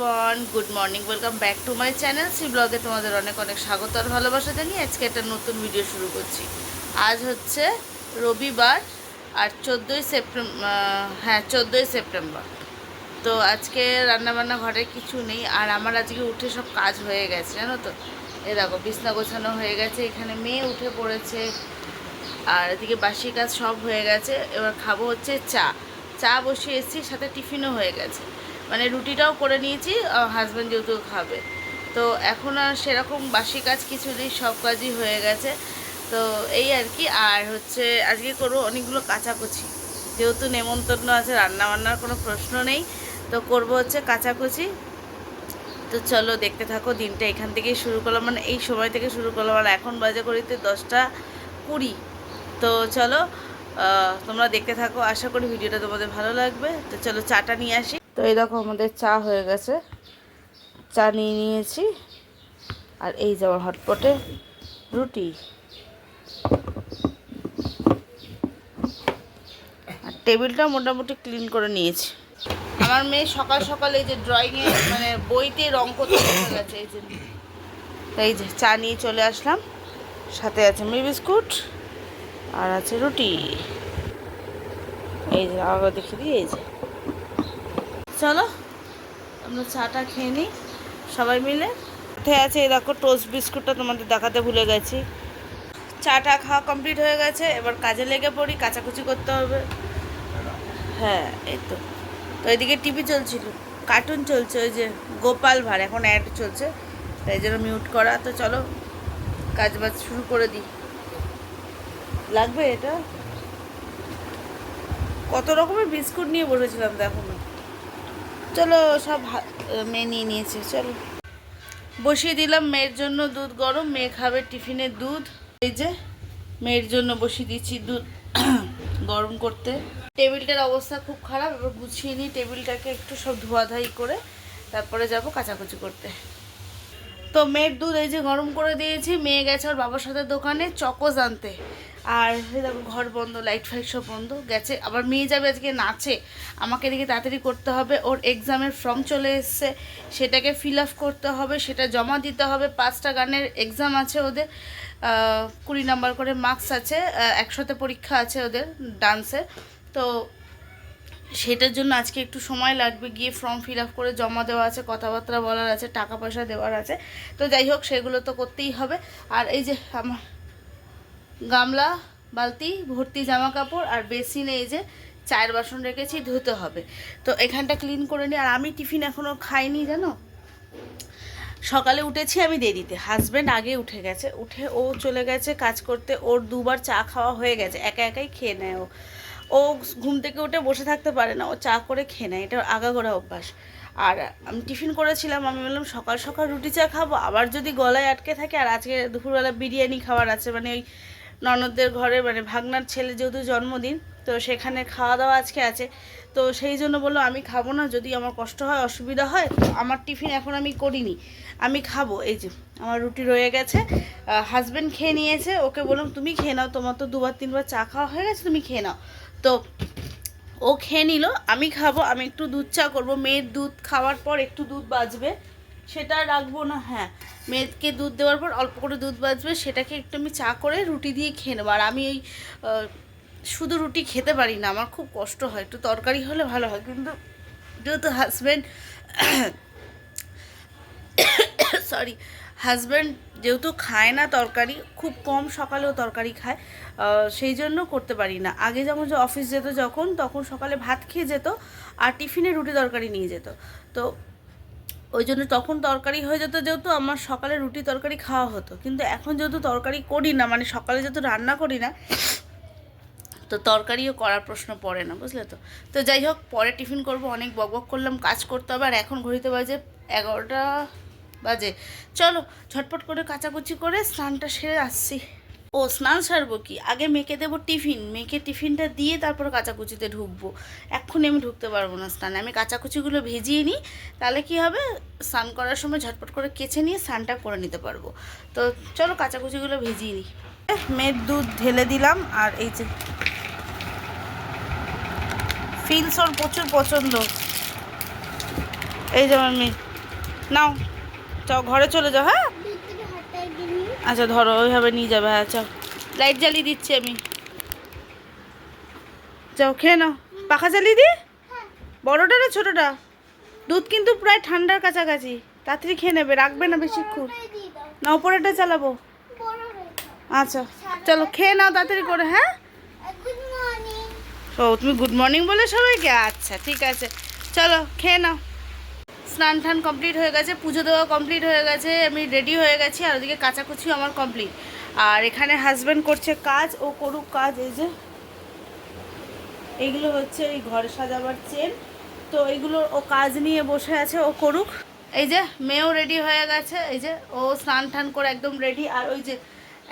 Everyone good morning welcome back to my channel C ব্লগে তোমাদের অনেক অনেক স্বাগত আর ভালোবাসা জানিয়ে আজকে একটা নতুন ভিডিও শুরু করছি। আজ হচ্ছে রবিবার আর চোদ্দোই সেপ্টেম্বর হ্যাঁ চোদ্দোই সেপ্টেম্বর। তো আজকে রান্নাবান্না ঘরে কিছু নেই আর আমার আজকে উঠে সব কাজ হয়ে গেছে, জানো তো? এ দেখো, বিছনা গোছানো হয়ে গেছে, এখানে মেয়ে উঠে পড়েছে আর এদিকে বাসি কাজ সব হয়ে গেছে। এবার খাব হচ্ছে চা। চা বসিয়ে এসেছি, সাথে টিফিনও হয়ে গেছে। মানে রুটিটাও করে নিয়েছি হাজব্যান্ড যেহেতু খাবে। তো এখন আর সেরকম বাসি কাজ কিছু নেই, সব কাজই হয়ে গেছে। তো এই আর কি, আর হচ্ছে আজকে করব অনেকগুলো কাচাকুচি। যেহেতু নেমন্তন্ন আছে রান্না বান্নার কোনো প্রশ্ন নেই, তো করব হচ্ছে কাচাকুচি। তো চলো দেখতে থাকো, দিনটা এখান থেকেই শুরু করলাম। মানে এই সময় থেকে শুরু করলাম আর এখন বাজে করিতে দশটা কুড়ি। তো চলো তোমরা দেখতে থাকো, আশা করি ভিডিওটা তোমাদের ভালো লাগবে। তো চলো চাটা নিয়ে আসি। তো এই দেখো আমাদের চা হয়ে গেছে। চা নিয়ে নিয়েছি। আর এই যে আমার হটপটে রুটি। আর টেবিলটা মোটামুটি ক্লিন করে নিয়েছি। আমার মেয়ে সকাল সকাল এই যে ড্রয়িংয়ে মানে বইতে রং করতে গেছে এই যে। এই যে চা নিয়ে চলে আসলাম। সাথে আছে মি বিস্কুট আর আছে রুটি। এই যে, আবার দেখে দিই, এই যে। চলো, আমরা চাটা খেয়ে নিই, সবাই মিলে। সাথে আছে, এই দেখো টোস্ট বিস্কুটটা তোমাদের দেখাতে ভুলে গেছি। চাটা খাওয়া কমপ্লিট হয়ে গেছে, এবার কাজে লেগে পড়ি, কাচাকুচি করতে হবে। হ্যাঁ এই তো। তো এদিকে টিভি চলছিল কার্টুন চলছে, ওই যে গোপাল ভাঁড়, এখন অ্যাড চলছে, তাই জন্য মিউট করা। তো চলো কাজ বাজ শুরু করে দিই। লাগবে এটা? কত রকমের বিস্কুট নিয়ে বসেছিলাম, দেখো না। চলো সব মেয়ে নিয়ে নিয়েছে, চলো। বসিয়ে দিলাম মেয়ের জন্য দুধ গরম, মেয়ে খাবে টিফিনে দুধ। এই যে, মেয়ের জন্য বসিয়ে দিচ্ছি দুধ গরম করতে। টেবিলটার অবস্থা খুব খারাপ, এবার গুছিয়ে নিই টেবিলটাকে একটু সব ধোয়াধাই করে, তারপরে যাব কাচাকুচি করতে। তো মেয়ের দুধ এই যে গরম করে দিয়েছি, মেয়ে গেছে ওর বাবার সাথে দোকানে, চকোজ আনতে। আর দেখো, ঘর বন্ধ লাইট ফাইট সব বন্ধ, গেছে। আবার মেয়ে যাবে আজকে নাচে। আমাকে এদিকে তাড়াতাড়ি করতে হবে। ওর এক্সামের ফর্ম চলে এসছে। সেটাকে ফিল আপ করতে হবে, সেটা জমা দিতে হবে। পাঁচটা গানের এক্সাম আছে ওদের। কুড়ি নাম্বার করে মার্কস আছে। একশোতে পরীক্ষা আছে ওদের ডান্সের তো সেটার জন্য আজকে একটু সময় লাগবে। গিয়ে ফর্ম ফিল আপ করে জমা দেওয়া আছে, কথাবার্তা বলার আছে, টাকা পয়সা দেওয়ার আছে। তো যাই হোক, সেগুলো তো করতেই হবে। আর এই যে আমার গামলা, বালতি, ভর্তি জামা কাপড় আর বেসিনে এই যে চায়ের বাসন রেখেছি, ধুতে হবে। তো এখানটা ক্লিন করে নিই আর আমি টিফিন এখনও খাইনি, জানো? সকালে উঠেছি আমি দেরিতে। হাজব্যান্ড আগে উঠে গেছে। উঠে ও চলে গেছে কাজ করতে। ওর দুবার চা খাওয়া হয়ে গেছে। একা একাই খেয়ে নেয় ও। ও ঘুম থেকে উঠে বসে থাকতে পারে না। ও চা করে খেয়ে নেয়। এটা আগাগোড়া অভ্যাস। আর আমি টিফিন করেছিলাম। আমি বললাম, সকাল সকাল রুটি চা খাব। আবার যদি গলায় আটকে থাকে, আর আজকে দুপুরবেলা বিরিয়ানি খাওয়ার আছে মানে ওই ননদদের ঘরে মানে ভাগনার ছেলে যেহেতু জন্মদিন, তো সেখানে খাওয়া দাওয়া আজকে আছে। তো সেই জন্য বলল, আমি খাব না, যদি আমার কষ্ট হয়, অসুবিধা হয়, আমার টিফিন এখন আমি করিনি। আমি খাব। এই যে, আমার রুটি রয়ে গেছে। হাজব্যান্ড খেয়ে নিয়েছে, ওকে বললাম, তুমি খেয়ে নাও, তোমার তো দুবার, তিনবার চা খাওয়া হয়ে গেছে, তুমি খেয়ে নাও। তো ও খেয়ে নিল, আমি খাব, আমি একটু দুধ চা করব। মেয়ের দুধ খাওয়ার পর একটু দুধ বাজবে, সেটা রাখব না হ্যাঁ। মেয়েকে দুধ দেওয়ার পর অল্প করে দুধ বাজবে সেটাকে একটু আমি চা করে রুটি দিয়ে খেয়ে নেব। আর আমি আহ, শুধু রুটি খেতে পারি না আমার খুব কষ্ট হয়। একটু তরকারি হলে ভালো হয় কিন্তু যেহেতু হাজব্যান্ড সরি হাজব্যান্ড যেহেতু খায় না তরকারি খুব কম সকালেও তরকারি খায় সেই জন্য করতে পারি না। আগে যেমন যে অফিস যেত যখন তখন সকালে ভাত খেয়ে যেত আর টিফিনে রুটি তরকারি নিয়ে যেত। তো ওই জন্য তখন তরকারি হয়ে যেত যেহেতু আমার সকালে রুটি তরকারি খাওয়া হতো। কিন্তু এখন যেহেতু তরকারি করি না মানে সকালে যেহেতু রান্না করি না, তো তরকারিও করার প্রশ্ন পড়ে না, বুঝলে তো? তো যাই হোক, পরে টিফিন করব, অনেক বকবক করলাম, কাজ করতে হবে, আর এখন ঘড়িতে বাজে এগারোটা বাজে। চলো, ঝটপট করে কাচাকুচি করে স্নানটা সেরে আসছি। ও স্নান সারবো কি? আগে মেখে দেবো টিফিন। মেখে টিফিনটা দিয়ে তারপর কাঁচাকুচিতে ঢুকবো। এক্ষুনি আমি ঢুকতে পারব না স্নানে। আমি কাঁচাকুচিগুলো ভিজিয়ে নিই, তাহলে কি হবে? স্নান করার সময় ঝটপট করে কেচে নিয়ে স্নানটা করে নিতে পারব। তো চলো কাঁচাকুচিগুলো ভিজিয়ে নিই। মেয়ের দুধ ঢেলে দিলাম, আর এই যে ফিলস ওর প্রচুর পছন্দ। এই যে আমার মেয়ে। নাও চ ঘরে চলে যাও হ্যাঁ দুধ থেকে হাতটা দিন আচ্ছা ধরো ওইভাবে নিয়ে যাবে হ্যাঁ চল। লাইট জ্বালিয়ে দিচ্ছি আমি। যাও খেয়ে নাও। পাখা জ্বালিয়ে দি? হ্যাঁ বড়টা না ছোটোটা? দুধ কিন্তু প্রায় ঠান্ডার কাছাকাছি। তাড়াতাড়ি খেয়ে নেবে রাখবে না বেশিক্ষণ। না উপরেটা চালাবো আচ্ছা চলো খেয়ে নাও তাড়াতাড়ি করে হ্যাঁ? ও তুমি গুড মর্নিং বলে সবাইকে? আচ্ছা ঠিক আছে। চলো খেয়ে নাও। স্নান টান কমপ্লিট হয়ে গেছে, পুজো দেওয়া কমপ্লিট হয়ে গেছে, আমি রেডি হয়ে গেছি, আর ওদিকে কাচাকুচিও আমার কমপ্লিট আর এখানে হাজব্যান্ড করছে কাজ, ও করুক কাজ, এই যে, এইগুলো হচ্ছে এই ঘর সাজাবার চেন তো এইগুলো ও কাজ নিয়ে বসে আছে, ও করুক। এই যে, মেয়েও রেডি হয়ে গেছে, এই যে, ও স্নান টান করে একদম রেডি আর ওই যে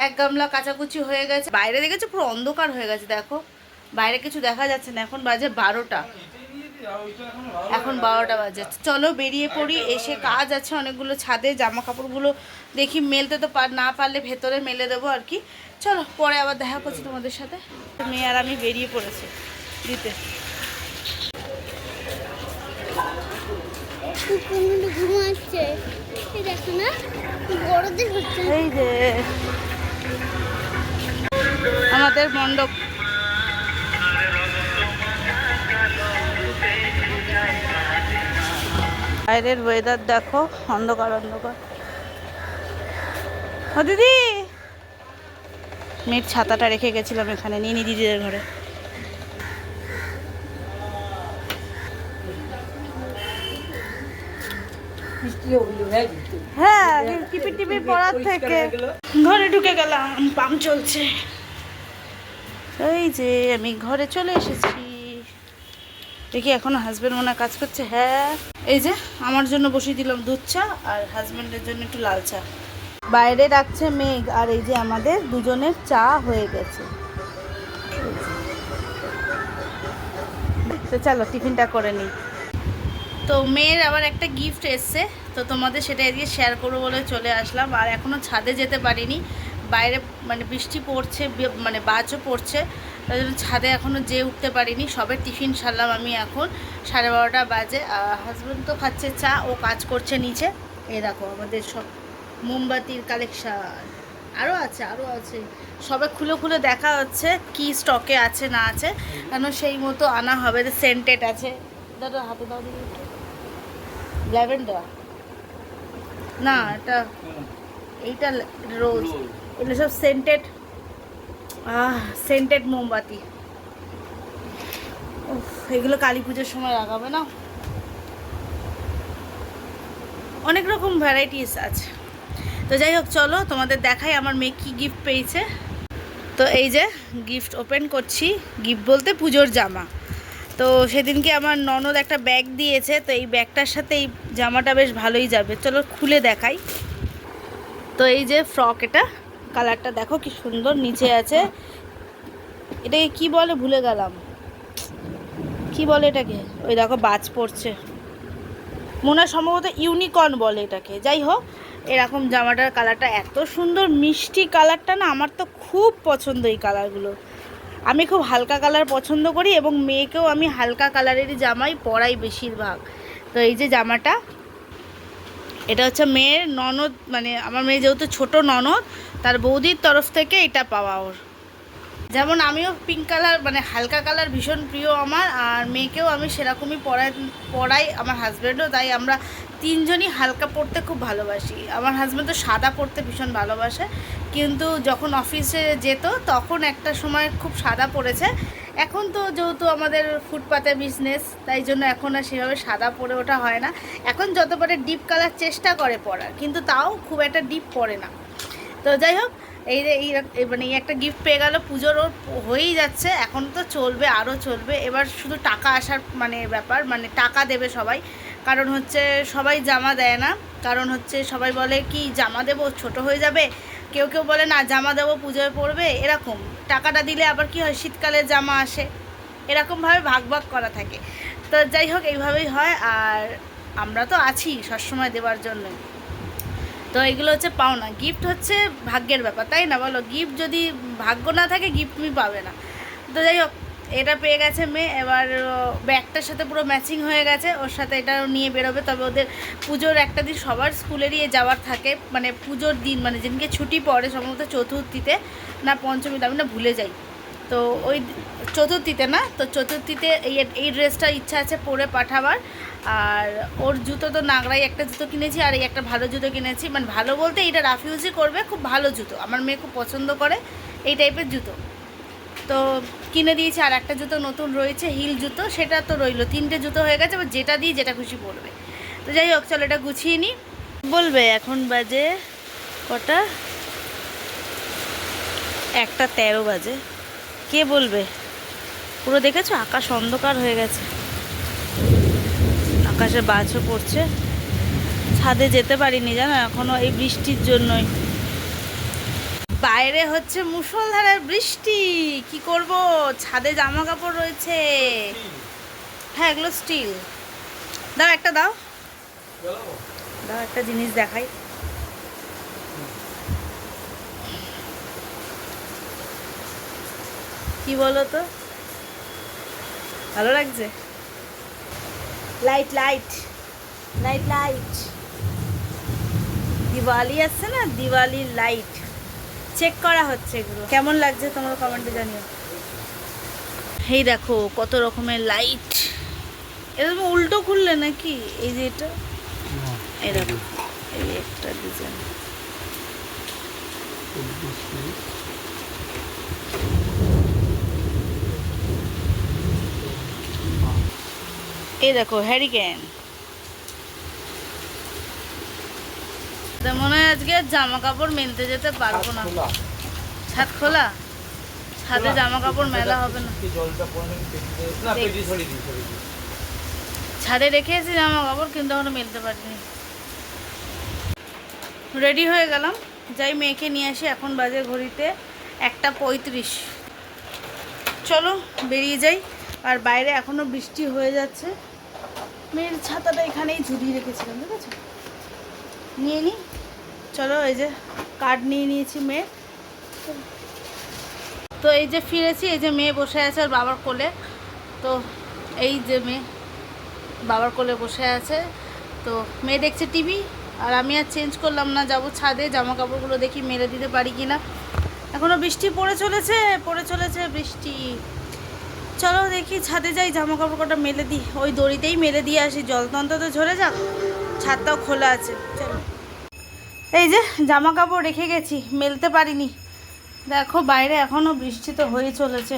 এক গামলা কাচাকুচি হয়ে গেছে। বাইরে দেখেছ পুরো অন্ধকার হয়ে গেছে, দেখো। বাইরে কিছু দেখা যাচ্ছে না, এখন বাজে বারোটা। এখন বারোটা বাজে। চলো বেরিয়ে পড়ি এসে কাজ আছে অনেকগুলো ছাদে জামা কাপড়গুলো দেখি মেলতে তো না পারলে ভেতরে মেলে দেবো আর কি। চলো পরে আবার দেখা করছি তোমাদের সাথে। মেয়ে আর আমি বেরিয়ে পড়েছি দিতে। আমাদের ঘুমাচ্ছে বাইরের ওয়েদার দেখো, অন্ধকার অন্ধকার। ও দিদি! মেয়ের ছাতাটা রেখে গেছিলাম এখানে, নিয়ে নি দিদিদের ঘরে। হ্যাঁ টিপি টিপি পড়ার থেকে। ঘরে ঢুকে গেলাম পাম চলছে। এই যে, আমি ঘরে চলে এসেছি। দেখি এখন হাজব্যান্ড মনে কাজ করছে? হ্যাঁ। এই যে, আমার জন্য বসিয়ে দিলাম দুধ চা আর হাজব্যান্ডের জন্য একটু লাল চা। বাইরে রাখছে মেঘ আর এই যে আমাদের দুজনের চা হয়ে গেছে। তো চলো, টিফিনটা করে নিই। তো মেয়ের আবার একটা গিফট এসছে, তো তোমাদের সেটা এদিকে শেয়ার করব বলে চলে আসলাম। আর এখনও ছাদে যেতে পারিনি। বাইরে মানে বৃষ্টি পড়ছে মানে বাজও পড়ছে। তাই জন্য ছাদে এখনও যেয়ে উঠতে পারিনি। সবে টিফিন সারলাম আমি এখন। সাড়ে বারোটা বাজে। হাজব্যান্ড তো খাচ্ছে চা ও কাজ করছে নিচে। এই দেখো আমাদের সব মোমবাতির কালেকশান আরও আছে আরও আছে। সবে খুলে খুলে দেখা হচ্ছে কি স্টকে আছে না আছে। কেন সেই মতো আনা হবে যে সেন্টেড আছে। দাদা হাতে দাও দিদি ল্যাভেন্ডার। না এটা এইটা রোজ এগুলো সব সেন্টেড সেন্টেড মোমবাতি। এগুলো কালী পুজোর সময় লাগাবে না? অনেক রকম ভ্যারাইটিস আছে। তো যাই হোক, চলো তোমাদের দেখাই আমার মেয়ে কী গিফট পেয়েছে। তো এই যে গিফট ওপেন করছি। গিফট বলতে পুজোর জামা। তো সেদিনকে আমার ননদ একটা ব্যাগ দিয়েছে, তো এই ব্যাগটার সাথে এই জামাটা বেশ ভালোই যাবে। চলো খুলে দেখাই। তো এই যে ফ্রক এটা। কালারটা দেখো কি সুন্দর নিচে আছে। এটাকে কি বলে? ভুলে গেলাম। কি বলে এটাকে? ওই দেখো, বাজ পড়ছে। মনে হয় সম্ভবত ইউনিকর্ন বলে এটাকে। যাই হোক, এরকম জামাটার কালারটা এত সুন্দর, মিষ্টি কালারটা না আমার তো খুব পছন্দ এই কালারগুলো। আমি খুব হালকা কালার পছন্দ করি এবং মেয়েকেও আমি হালকা কালারেরই জামাই পরাই বেশিরভাগ। তো এই যে জামাটা এটা হচ্ছে মেয়ের ননদ মানে আমার মেয়ে যেহেতু ছোট ননদ, তার বৌদির তরফ থেকে এটা পাওয়া ওর। যেমন আমিও পিঙ্ক কালার মানে হালকা কালার ভীষণ প্রিয় আমার, আর মেয়েকেও আমি সেরকমই পরাই পরাই আমার হাজব্যান্ডও তাই আমরা তিনজনই হালকা পরতে খুব ভালোবাসি। আমার হাজব্যান্ড তো সাদা পরতে ভীষণ ভালোবাসে, কিন্তু যখন অফিসে যেত, তখন একটা সময় খুব সাদা পড়েছে এখন তো যেহেতু আমাদের ফুটপাতে বিজনেস তাই জন্য এখন আর সেভাবে সাদা পরে ওঠা হয় না। এখন যত পারে ডিপ কালার চেষ্টা করে পরার, কিন্তু তাও খুব একটা ডিপ পরে না। তো যাই হোক, এই যে এই মানে এই একটা গিফট পেয়ে গেল, পুজোর ওর হয়েই যাচ্ছে, এখন তো চলবে আরও চলবে। এবার শুধু টাকা আসার মানে ব্যাপার মানে টাকা দেবে সবাই। কারণ হচ্ছে সবাই জামা দেয় না, কারণ হচ্ছে সবাই বলে কি, জামা দেবো, ছোট হয়ে যাবে? কেউ কেউ বলে, না, জামা দেবো, পুজোয় পড়বে এরকম। টাকাটা দিলে আবার কি হয়? শীতকালে জামা আসে। এরকমভাবে ভাগ ভাগ করা থাকে। তো যাই হোক, এইভাবেই হয়। আর আমরা তো আছি সবসময় দেওয়ার জন্য। তো এগুলো হচ্ছে পাওনা। গিফট হচ্ছে ভাগ্যের ব্যাপার, তাই না বলো? গিফট যদি ভাগ্য না থাকে, গিফট তুমি পাবে না। তো যাই হোক এটা পেয়ে গেছে মেয়ে, এবার ব্যাগটার সাথে পুরো ম্যাচিং হয়ে গেছে, ওর সাথে এটা নিয়ে বেরোবে। তবে ওদের পুজোর একটা দিন সবার স্কুলেরই যাওয়ার থাকে মানে পুজোর দিন মানে যেদিনকে ছুটি পড়ে সম্ভবত চতুর্থীতে, না পঞ্চমীতে, আমি না ভুলে যাই। তো ওই চতুর্থীতে না, তো চতুর্থীতে এই এই ড্রেসটা ইচ্ছা আছে পরে পাঠাবার। আর ওর জুতো তো নাগরাই একটা জুতো কিনেছি, আর এই একটা ভালো জুতো কিনেছি। মানে ভালো বলতে এটা রাফ ইউজই করবে, খুব ভালো জুতো। আমার মেয়ে খুব পছন্দ করে এই টাইপের জুতো। তো কিনে দিয়েছি, আর একটা জুতো নতুন রয়েছে, হিল জুতো, সেটা তো রইল। তিনটে জুতো হয়ে গেছে, এবার যেটা দিয়ে যেটা খুশি পড়বে তো যাই হোক, চলো এটা গুছিয়ে নিই বলবে এখন বাজে কটা? একটা তেরো বাজে। কে বলবে? পুরো দেখেছ? আকাশ অন্ধকার হয়ে গেছে। আকাশে বাজও পড়ছে। ছাদে যেতে পারিনি, জানো? এখনও এই বৃষ্টির জন্যই। বাইরে হচ্ছে মুষলধারার বৃষ্টি। কি করব? ছাদে জামা কাপড় রয়েছে। হ্যাঁ এগুলো স্টিল দাও একটা দাও। দাও একটা জিনিস দেখাই। কি বলো তো ভালো লাগছে? Light light light light Diwali আসছে না? দিওয়ালির লাইট চেক করা হচ্ছে এগুলো। কেমন লাগছে তোমার কমেন্টে জানিও। এই দেখো কত রকমের লাইট এটা তুমি উল্টো খুললে নাকি? এই যে এটা? এই দেখো এই একটা ডিজাইন এই দেখো হ্যারিকেন মনে হয় আজকে জামা কাপড় মেলতে যেতে পারব না। ছাদ খোলা। ছাদে জামা কাপড় মেলা হবে না। ছাদে রেখে এসেছি জামা কাপড় কিন্তু এখনও মেলতে পারিনি। রেডি হয়ে গেলাম। যাই মেয়েকে নিয়ে আসি এখন বাজে ঘড়িতে একটা পঁয়ত্রিশ। চলো বেরিয়ে যাই। আর বাইরে এখনও বৃষ্টি হয়ে যাচ্ছে। মেয়ের ছাতাটা এখানেই ঝুলিয়ে রেখেছিলাম ঠিক আছে নিয়ে নিই চলো এই যে কার্ড নিয়ে নিয়েছি মেয়ের তো এই যে ফিরেছি, এই যে মেয়ে বসে আছে আর বাবার কোলে। তো এই যে মেয়ে বাবার কোলে বসে আছে। তো মেয়ে দেখছে টিভি, আর আমি আর চেঞ্জ করলাম না, যাব ছাদে জামা কাপড়গুলো দেখি মেলে দিতে পারি কি না এখনও বৃষ্টি পড়ে চলেছে পড়ে চলেছে বৃষ্টি। চলো দেখি, ছাদে যাই জামা কাপড় কটা মেলে দিই। ওই দড়িতেই মেলে দিয়ে আসি জল তো ঝরে যাক। ছাদটাও খোলা আছে, চলো। এই যে জামা কাপড় রেখে গেছি, মেলতে পারিনি। দেখো বাইরে এখনও বৃষ্টি তো হয়ে চলেছে।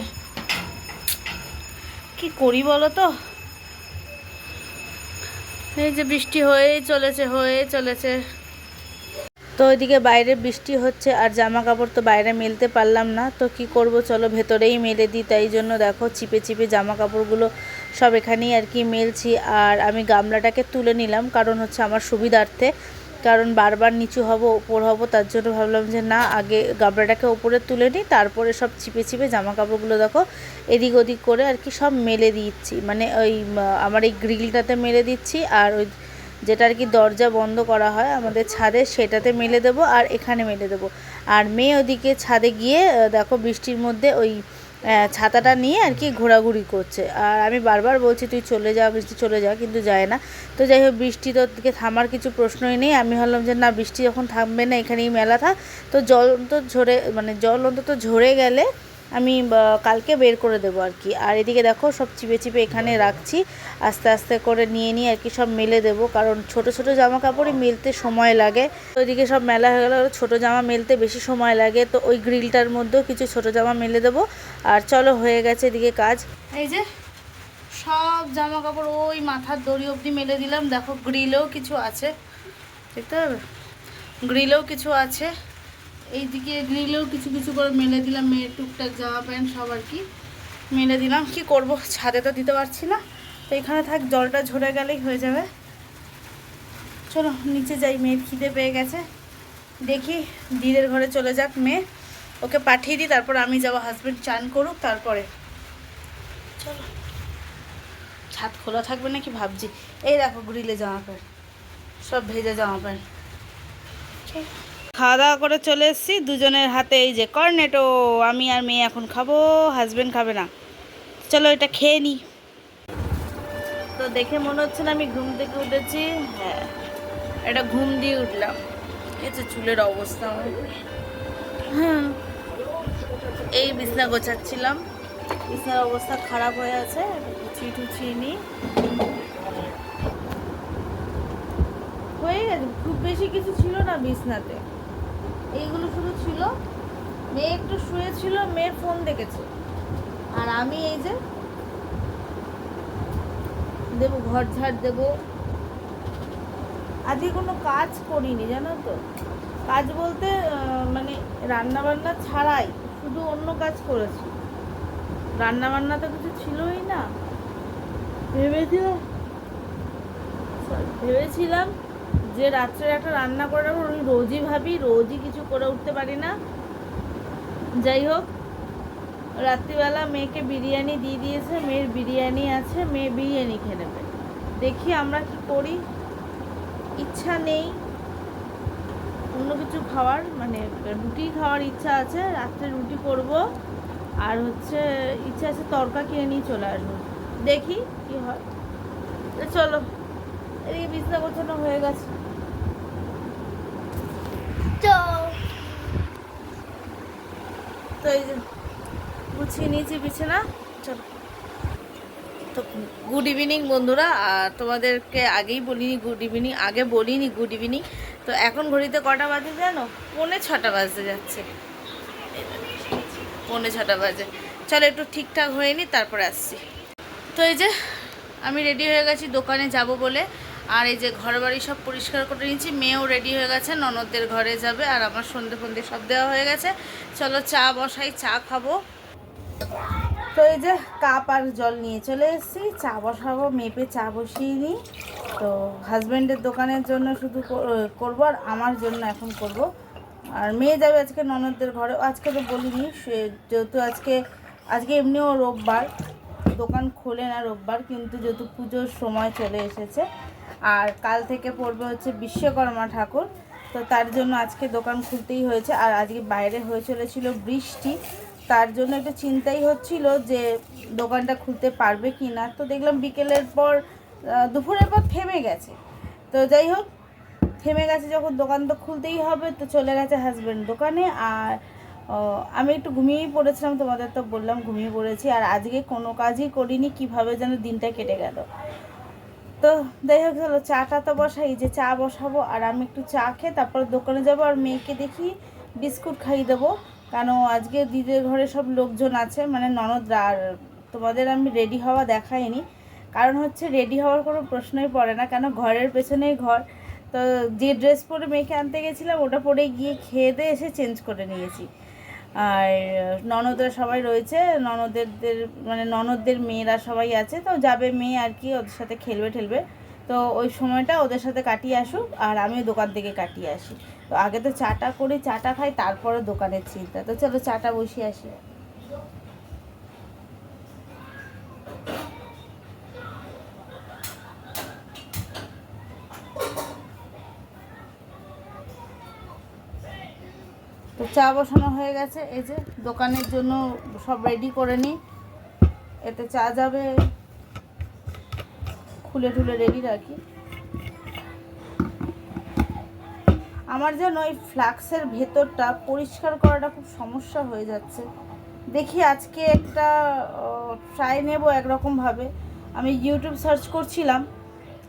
কি করি বলো তো? এই যে বৃষ্টি হয়েই চলেছে হয়ে চলেছে। তো ওইদিকে বাইরে বৃষ্টি হচ্ছে, আর জামা কাপড় তো বাইরে মেলতে পারলাম না। তো কি করব, চলো ভেতরেই মেলে দিই। তাই জন্য দেখো, চিপে চিপে জামা কাপড়গুলো সব এখানেই আর কি মেলছি আর আমি গামলাটাকে তুলে নিলাম, কারণ হচ্ছে আমার সুবিধার্থে। কারণ বারবার নিচু হব, ওপর হব, তার জন্য ভাবলাম যে না, আগে গামলাটাকে ওপরে তুলে নিই, তারপরে সব চিপে চিপে জামা কাপড়গুলো দেখো, এদিক ওদিক করে আর কি সব মেলে দিচ্ছি। মানে ওই, আমার এই গ্রিলটাতে মেলে দিচ্ছি আর ওই যেটা আর কি দরজা বন্ধ করা হয় আমাদের ছাদে, সেটাতে মেলে দেবো আর এখানে মেলে দেবো। আর মেয়ে ওদিকে ছাদে গিয়ে, দেখো বৃষ্টির মধ্যে ওই ছাতাটা নিয়ে আর কি ঘোরাঘুরি করছে। আর আমি বারবার বলছি, তুই চলে যা, বৃষ্টি চলে যা। কিন্তু যায় না। তো যাই হোক, বৃষ্টি তো থামার কিছু প্রশ্নই নেই। আমি ভাবলাম যে, না, বৃষ্টি যখন থামবে না, এখানেই মেলা থাক। তো জল অন্তত ঝরে মানে জল অন্তত ঝরে গেলে আমি কালকে বের করে দেবো আর কি। আর এদিকে দেখো, সব চিপে চিপে এখানে রাখছি। আস্তে আস্তে করে নিয়ে নিয়ে আর কি সব মেলে দেবো। কারণ ছোট ছোট জামা কাপড়ই মেলতে সময় লাগে। তো ওইদিকে সব মেলা হয়ে গেলো। ছোটো জামা মেলতে বেশি সময় লাগে। তো ওই গ্রিলটার মধ্যেও কিছু ছোট জামা মেলে দেবো। আর চলো, হয়ে গেছে এদিকে কাজ। এই যে, সব জামা কাপড় ওই মাথার দড়ি অবধি মেলে দিলাম। দেখো, গ্রিলেও কিছু আছে। দেখতে পাবে? গ্রিলেও কিছু আছে। এইদিকে গ্রিলেও কিছু কিছু করে মেলে দিলাম, মেয়ের টুকটাক জামা প্যান্ট সব আর কি মেলে দিলাম। কি করব? ছাদে তো দিতে পারছি না, তো এখানে থাক, জলটা ঝরে গেলেই হয়ে যাবে। চলো, নিচে যাই, মেয়ের খিদে পেয়ে গেছে। দেখি, দিদের ঘরে চলে যাক মেয়ে। ওকে পাঠিয়ে দিই, তারপর আমি যাব হাজব্যান্ড চান করুক, তারপরে। চলো। ছাদ খোলা থাকবে নাকি ভাবছি? এই দেখো গ্রিলে জামা প্যান্ট, সব ভেজা জামা প্যান্ট। খাওয়া দাওয়া করে চলে এসেছি। দুজনের হাতে এই যে কর্নেটো আমি আর মেয়ে এখন খাব হাজব্যান্ড খাবে না। চলো এটা খেয়ে নিই তো দেখে মনে হচ্ছে না আমি ঘুম থেকে উঠেছি। হ্যাঁ এটা ঘুম দিয়ে উঠলাম। এই চুলের অবস্থা হ্যাঁ এই বিছনা গোছাচ্ছিলাম। বিছনার অবস্থা খারাপ হয়ে আছে গুছিয়ে টুছিয়ে নিই। হয়ে গেছে, খুব বেশি কিছু ছিল না বিছনাতে। এইগুলো শুধু ছিল। মেয়ে একটু শুয়েছিল, মেয়ের ফোন দেখেছে। আর আমি এই যে দেবো, ঘর ঝাড় দেবো। আজকে কোনো কাজ করিনি, জানো তো? কাজ বলতে মানে রান্না বান্না ছাড়াই শুধু অন্য কাজ করেছি। রান্না বান্না তো কিছু ছিলই না। ভেবেছিলাম ভেবেছিলাম যে রাত্রে একটা রান্না করে রাখব, আমি রোজই ভাবি, রোজই কিছু করে উঠতে পারি না। যাই হোক, রাত্রিবেলা মেয়েকে বিরিয়ানি দিয়ে দিয়েছে, মেয়ের বিরিয়ানি আছে, মেয়ে বিরিয়ানি খেয়ে নেবে। দেখি আমরা কি করি। ইচ্ছা নেই। অন্য কিছু খাওয়ার মানে রুটি খাওয়ার ইচ্ছা আছে, রাত্রে রুটি করব। আর হচ্ছে ইচ্ছা আছে তরকা কিনে নিয়ে চলে আসব। দেখি কি হয়। চলো, এদিকে বিছনা হয়ে গেছে তো তো এই যে গুছিয়ে নিয়েছি বিছানা। চলো। তো গুড ইভিনিং বন্ধুরা, আর তোমাদেরকে আগেই বলিনি গুড ইভিনিং আগে বলিনি গুড ইভিনিং তো এখন ঘড়িতে কটা বাজে জানো? পৌনে ছটা বাজতে যাচ্ছে। পৌনে ছটা বাজে। চলো একটু ঠিকঠাক হয়ে নি, তারপরে আসছি। তো এই যে আমি রেডি হয়ে গেছি, দোকানে যাব বলে। আর এই যে ঘর বাড়ি সব পরিষ্কার করে নিয়েছি। মেয়েও রেডি হয়ে গেছে, ননদদের ঘরে যাবে, আর আমার সন্ধে ফন্দে সব দেওয়া হয়ে গেছে। চলো চা বসাই, চা খাব। তো এই যে কাপ আর জল নিয়ে চলে এসেছি, চা বসাবো, মেপে চা বসিয়ে নিই। তো হাজব্যান্ডের দোকানের জন্য শুধু করব আর আমার জন্য এখন করব। আর মেয়ে যাবে আজকে ননদদের ঘরে। আজকে তো বলিনি, সে- যেহেতু আজকে আজকে এমনিও রোববার। দোকান খোলে না রোববার, কিন্তু যেহেতু পুজোর সময় চলে এসেছে আর কাল থেকে পড়বে হচ্ছে বিশ্বকর্মা ঠাকুর। তো তার জন্য আজকে দোকান খুলতেই হয়েছে আর আজকে বাইরে হয়ে চলেছিল বৃষ্টি। তার জন্য একটু চিন্তাই হচ্ছিল যে দোকানটা খুলতে পারবে কি না তো দেখলাম বিকেলের পর দুপুরের পর থেমে গেছে। তো যাই হোক, থেমে গেছে যখন দোকান তো খুলতেই হবে, তো চলে গেছে হাজব্যান্ড দোকানে। আর আমি একটু ঘুমিয়েই পড়েছিলাম, তোমাদের তো বললাম ঘুমিয়ে পড়েছি। আর আজকে কোনো কাজই করিনি, কীভাবে যেন দিনটা কেটে গেল। তো যাই হোক, চলো চাটা তো বসাই, যে চা বসাবো আর আমি একটু চা খেয়ে তারপর দোকানে যাব আর মেয়েকে দেখি বিস্কুট খাইয়ে দেবো। কারণ আজকে দিদির ঘরে সব লোকজন আছে মানে ননদরা, আর তোমাদের আমি রেডি হওয়া দেখাইনি। কারণ হচ্ছে রেডি হওয়ার কোনো প্রশ্নই পড়ে না, কেন ঘরের পেছনেই ঘর। তো যে ড্রেস পরে মেয়েকে আনতে গেছিলাম, ওটা পরে গিয়ে খেয়ে দিয়ে এসে চেঞ্জ করে নিয়েছি। আর ননদরা সবাই রয়েছে ননদের মানে ননদদের মেয়েরা সবাই আছে, তো যাবে মেয়ে আর কি ওদের সাথে খেলবে ঠেলবে। তো ওই সময়টা ওদের সাথে কাটিয়ে আসুক, আর আমিও দোকান থেকে কাটিয়ে আসি। তো আগে তো চাটা করি চাটা খাই, তারপরে দোকানের চিন্তা। তো চলো চাটা বসিয়ে আসি। চা বসানো হয়ে গেছে। এই যে দোকানের জন্য সব রেডি করে নিই। এতে চা যাবে। খুলে টুলে রেডি রাখি। আমার যেন ওই ফ্লাক্সের ভেতরটা পরিষ্কার করাটা খুব সমস্যা হয়ে যাচ্ছে। দেখি আজকে একটা ট্রাই নেব একরকমভাবে। আমি ইউটিউব সার্চ করছিলাম।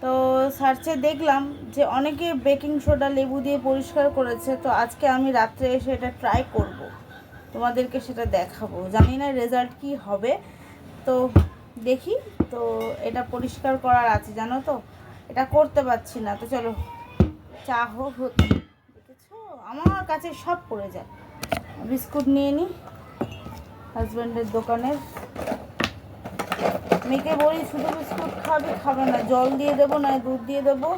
তো সার্চে দেখলাম যে অনেকে বেকিং সোডা লেবু দিয়ে পরিষ্কার করেছে, তো আজকে আমি রাত্রে এসে এটা ট্রাই করব। তোমাদেরকে সেটা দেখাবো। জানি না রেজাল্ট কি হবে। তো দেখি, তো এটা পরিষ্কার করার আছে, জানো তো? এটা করতে পারছি না। তো চলো, চা হোক দেখেছ? আমার কাছে সব পড়ে যায়। বিস্কুট নিয়ে নিই হাজব্যান্ডের দোকানের। মেয়েকে বলি, শুধু বিস্কুট খাবে খাবে না। জল দিয়ে দেবো, না দুধ দিয়ে দেবো।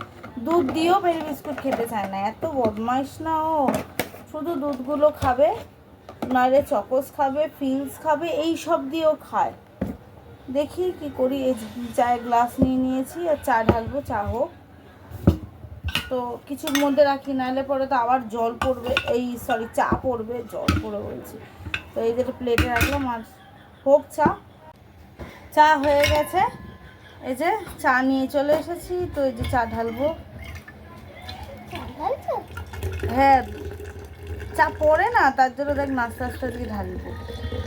দুধ দিয়েও পেরি বিস্কুট খেতে চায় না। এত বদমাইশ না ও। শুধু দুধগুলো খাবে নইলে চকোস খাবে ফিলস খাবে, এই সব দিয়েও খায়। দেখি কি করি। এই চায়ের গ্লাস নিয়ে নিয়েছি আর চা ঢালবো, চা হোক। তো কিছুর মধ্যে রাখি, নাহলে পরে তো আবার জল পড়বে। এই সরি চা পড়বে, জল পড়ে বলছি। তো এই যেটা প্লেটে রাখলাম আর হোক চা। চা হয়ে গেছে। এই যে চা নিয়ে চলে এসেছি, তো এই যে চা ঢালবো। হ্যাঁ চা পড়ে না, তার জন্য দেখ নাস্তা আস্তে আজকে ঢালবো।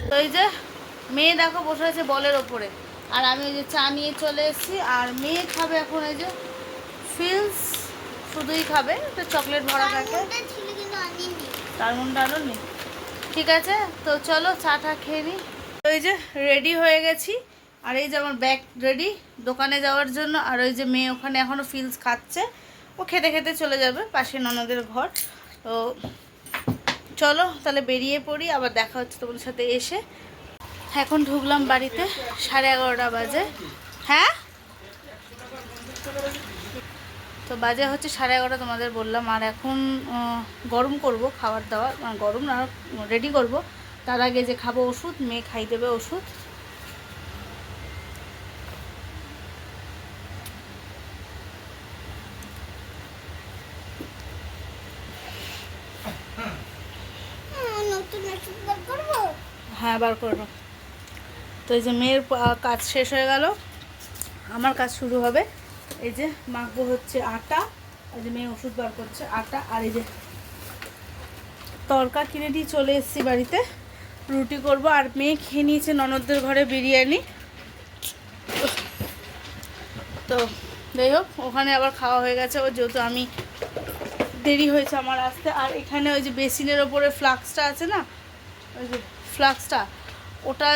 তো এই যে মেয়ে দেখো বসে আছে বলের ওপরে। আর আমি ওই যে চা নিয়ে চলে এসেছি, আর মেয়ে খাবে এখন এই যে ফিলস, শুধুই খাবে, তো চকলেট ভরা থাকে তার মনটা আরও নেই। ঠিক আছে, তো চলো চাটা খেয়ে নিই এই যে রেডি হয়ে গেছি। আর এই যে আমার ব্যাগ রেডি দোকানে যাওয়ার জন্য, আর ওই যে মেয়ে ওখানে এখনও ফিলস খাচ্ছে, ও খেতে খেতে চলে যাবে পাশে ননদের ঘর। তো চলো, তাহলে বেরিয়ে পড়ি, আবার দেখা হচ্ছে তোমাদের সাথে এসে। এখন ঢুকলাম বাড়িতে, সাড়ে এগারোটা বাজে। হ্যাঁ? তো বাজে হচ্ছে সাড়ে এগারোটা, তোমাদের বললাম। আর এখন গরম করব, খাবার দাবার গরম না রেডি করব। তার আগে যে খাব ওষুধ, মেয়ে খাই দেবে ওষুধ হুম, নতুন ওষুধ বার করব হ্যাঁ বার করব তো এই যে মেয়ের কাজ শেষ হয়ে গেল। আমার কাজ শুরু হবে। এই যে মাখবো হচ্ছে আটা, এই যে মেয়ে ওষুধ বার করছে আটা, আর এই যে তরকা কিনে দিয়ে চলে এসেছি বাড়িতে। রুটি করব, আর মেয়ে খেয়ে নিয়েছে ননদদের ঘরে বিরিয়ানি। তো যাই হোক, ওখানে আবার খাওয়া হয়ে গেছে। ও যেহেতু আমি দেরি হয়েছে আমার আসতে, আর এখানে ওই যে বেসিনের ওপরে ফ্লাক্সটা আছে না, ওই যে ফ্লাক্সটা, ওটা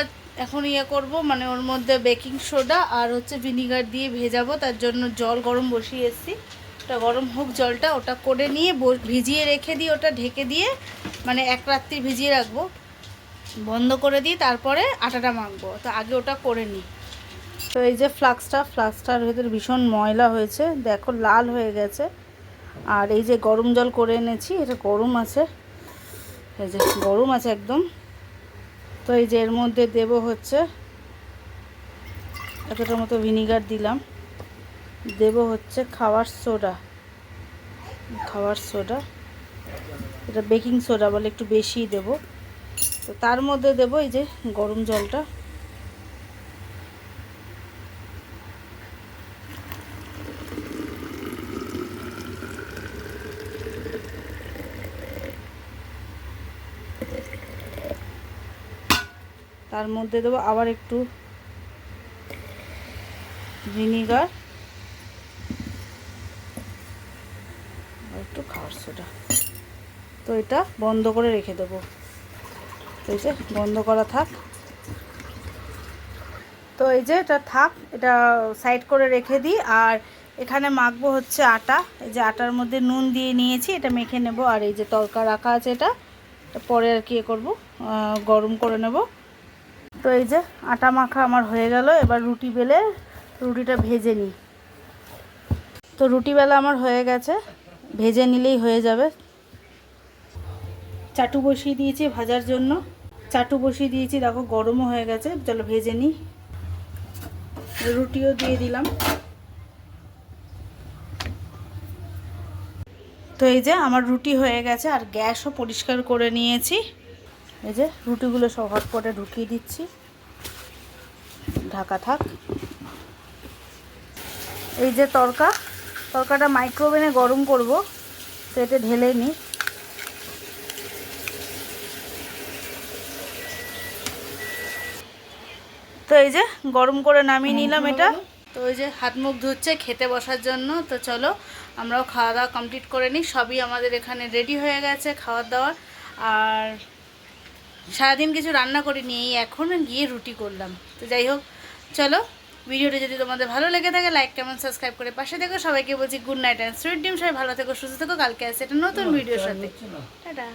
এখন ইয়ে করব মানে ওর মধ্যে বেকিং সোডা আর হচ্ছে ভিনিগার দিয়ে ভেজাবো, তার জন্য জল গরম বসিয়ে এসেছি। ওটা গরম হোক জলটা, ওটা করে নিয়ে ভিজিয়ে রেখে দিয়ে ওটা ঢেকে দিয়ে মানে এক রাত্রি ভিজিয়ে রাখব। বন্ধ করে দিই, তারপরে আটাটা মাখবো, তো আগে ওটা করে নিই। তো এই যে ফ্লাক্সটা, ফ্লাক্সটার ভেতরে ভীষণ ময়লা হয়েছে, দেখো লাল হয়ে গেছে। আর এই যে গরম জল করে এনেছি, এটা গরম আছে। এই যে গরম আছে একদম। তো এই যে এর মধ্যে দেব হচ্ছে এতটা মতো ভিনিগার দিলাম। দেব হচ্ছে খাওয়ার সোডা। খাওয়ার সোডা। এটা বেকিং সোডা বলে একটু বেশিই দেব। তো তার মধ্যে দেব এই যে গরম জলটা। তার মধ্যে দেবো আবার একটু ভিনিগার একটু খাওয়ার সোডা। তো এটা বন্ধ করে রেখে দেবো। তো এই যে বন্ধ করা থাক। তো এই যে এটা থাক, এটা সাইড করে রেখে দিই। আর এখানে মাখবো হচ্ছে আটা। এই যে আটার মধ্যে নুন দিয়ে নিয়েছি, এটা মেখে নেব। আর এই যে তরকা রাখা আছে এটা পরে আর কি এ করব গরম করে নেব। তো এই যে আটা মাখা আমার হয়ে গেল, এবার রুটি বেলে রুটিটা ভেজে নিই। তো রুটি বেলা আমার হয়ে গেছে, ভেজে নিলেই হয়ে যাবে। চাটু বসিয়ে দিয়েছি ভাজার জন্য। চাটু বসিয়ে দিয়েছি, দেখো গরমও হয়ে গেছে, চলো ভেজে নিই। রুটিও দিয়ে দিলাম। তো এই যে আমার রুটি হয়ে গেছে, আর গ্যাসও পরিষ্কার করে নিয়েছি। এই যে রুটিগুলো সব হটপটে ঢুকিয়ে দিচ্ছি। ঢাকা থাক। এই যে তরকা তরকাটা মাইক্রোওভেনে গরম করব তো ঢেলে নিই তো এই যে গরম করে নামিয়ে নিলাম এটা। তো ওই যে হাত মুখ ধুচ্ছে খেতে বসার জন্য। তো চলো আমরাও খাওয়া দাওয়া কমপ্লিট করে নিই সবই আমাদের এখানে রেডি হয়ে গেছে খাওয়ার দাওয়ার আর সারাদিন কিছু রান্না করিনি এই এখন গিয়ে রুটি করলাম। তো যাই হোক চলো ভিডিওটা যদি তোমাদের ভালো লেগে থাকে লাইক কেমন সাবস্ক্রাইব করে পাশে দেখো সবাইকে বলছি গুড নাইট অ্যান্ড সুইট ডিম সবাই ভালো থেকো সুস্থ থেকো। কালকে আসে একটা নতুন ভিডিওর সাথে। টাটা।